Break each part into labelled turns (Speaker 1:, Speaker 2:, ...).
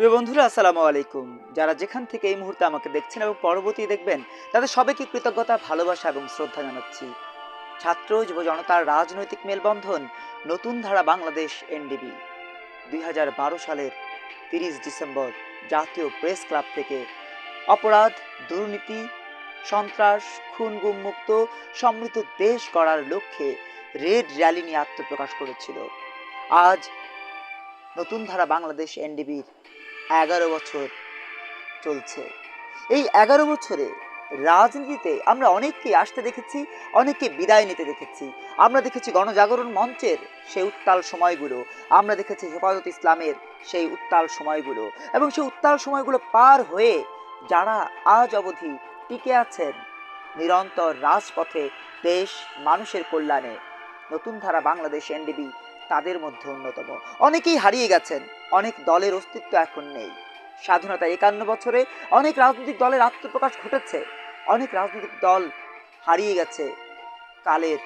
Speaker 1: প্রিয় বন্ধুরা, আসসালামু আলাইকুম। যারা যেখান থেকে এই মুহূর্তে আমাকে দেখছেন এবং পরবর্তী দেখবেন, তাদের সবাইকে কৃতজ্ঞতা, ভালোবাসা এবং শ্রদ্ধা জানাচ্ছি। ছাত্র, যুব জনতার রাজনৈতিক মেলবন্ধন, নতুন ধারা বাংলাদেশ এনডিবি। দুই হাজার বারো সালের তিরিশ ডিসেম্বর জাতীয় প্রেস ক্লাব থেকে অপরাধ, দুর্নীতি, সন্ত্রাস খুন গুম মুক্ত, সমৃদ্ধ দেশ গড়ার লক্ষ্যে রেড র্যালি নিয়ে আত্মপ্রকাশ করেছিল। আজ নতুন ধারা বাংলাদেশ এনডিবির এগারো বছর চলছে। এই এগারো বছরে রাজনীতিতে আমরা অনেককে আসতে দেখেছি, অনেককে বিদায় নিতে দেখেছি। আমরা দেখেছি গণজাগরণ মঞ্চের সেই উত্তাল সময়গুলো, আমরা দেখেছি হেফাজত ইসলামের সেই উত্তাল সময়গুলো এবং সেই উত্তাল সময়গুলো পার হয়ে যারা আজ অবধি টিকে আছেন, নিরন্তর রাজপথে দেশ মানুষের কল্যাণে, নতুন ধারা বাংলাদেশ এনডিবি তাদের মধ্যে অন্যতম। অনেকেই হারিয়ে গেছেন, অনেক দলের অস্তিত্ব এখন নেই। স্বাধীনতা একান্ন বছরে অনেক রাজনৈতিক দলের আত্মপ্রকাশ ঘটেছে, অনেক রাজনৈতিক দল হারিয়ে গেছে কালের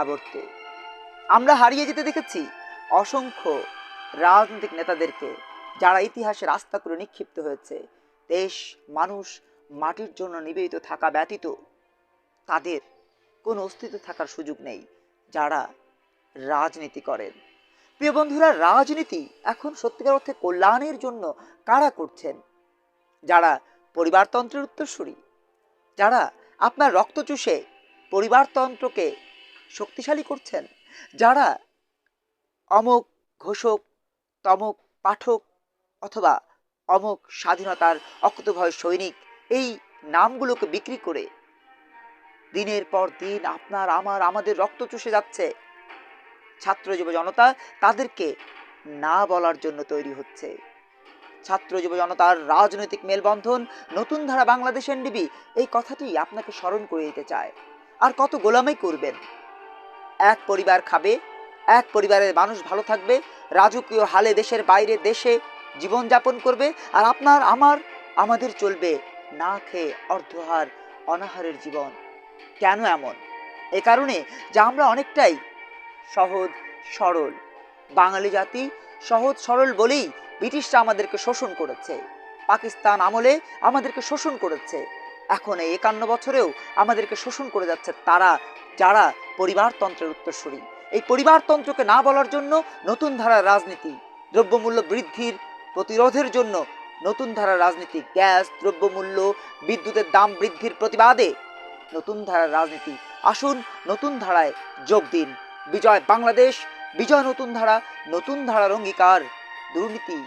Speaker 1: আবর্তে। আমরা হারিয়ে যেতে দেখেছি অসংখ্য রাজনৈতিক নেতাদেরকে, যারা ইতিহাসে রাস্তা করে নিক্ষিপ্ত হয়েছে। দেশ, মানুষ, মাটির জন্য নিবেদিত থাকা ব্যতীত তাদের কোনো অস্তিত্ব থাকার সুযোগ নেই, যারা রাজনীতি করেন। প্রিয় বন্ধুরা, রাজনীতি এখন সত্যিকার অর্থে কল্যাণের জন্য কারা করছেন? যারা পরিবারতন্ত্রের উত্তরসূরি, যারা আপনার রক্ত চুষে পরিবারতন্ত্রকে শক্তিশালী করছেন, যারা অমক ঘোষক তমক পাঠক অথবা অমক স্বাধীনতার অকুতভয় সৈনিক, এই নামগুলোকে বিক্রি করে দিনের পর দিন আপনার, আমার, আমাদের রক্ত চুষে যাচ্ছে ছাত্র যুব জনতা তাদেরকে না বলার জন্য তৈরি হচ্ছে। ছাত্র যুব জনতার রাজনৈতিক মেলবন্ধন, নতুন ধারা বাংলাদেশ এনডিবি, এই কথাটি আপনাকে স্মরণ করে দিতে চায়। আর কত গোলামি করবেন। এক পরিবার খাবে, এক পরিবারের মানুষ ভালো থাকবে, রাজকীয় হালে দেশের বাইরে দেশে জীবনযাপন করবে, আর আপনার, আমার, আমাদের চলবে না খেয়ে অর্ধহার, অনাহারের জীবন। কেন এমন? এ কারণে যে আমরা অনেকটাই সহজ, সরল। বাঙালি জাতি সহজ, সরল বলেই ব্রিটিশরা আমাদেরকে শোষণ করেছে। পাকিস্তান আমলে আমাদেরকে শোষণ করেছে। এখন এই একান্ন বছরেও আমাদেরকে শোষণ করে যাচ্ছে তারা, যারা পরিবারতন্ত্রের উত্তরসূরি। এই পরিবারতন্ত্রকে না বলার জন্য নতুন ধারার রাজনীতি, দ্রব্যমূল্য বৃদ্ধির প্রতিরোধের জন্য নতুন ধারার রাজনীতি, গ্যাস, দ্রব্যমূল্য, বিদ্যুতের দাম বৃদ্ধির প্রতিবাদে নতুন ধারার রাজনীতি। আসুন নতুন ধারায় যোগ দিন। বিজয় বাংলাদেশ বিজয় নতুন ধারা নতুন ধারার অঙ্গীকার দুর্নীতি।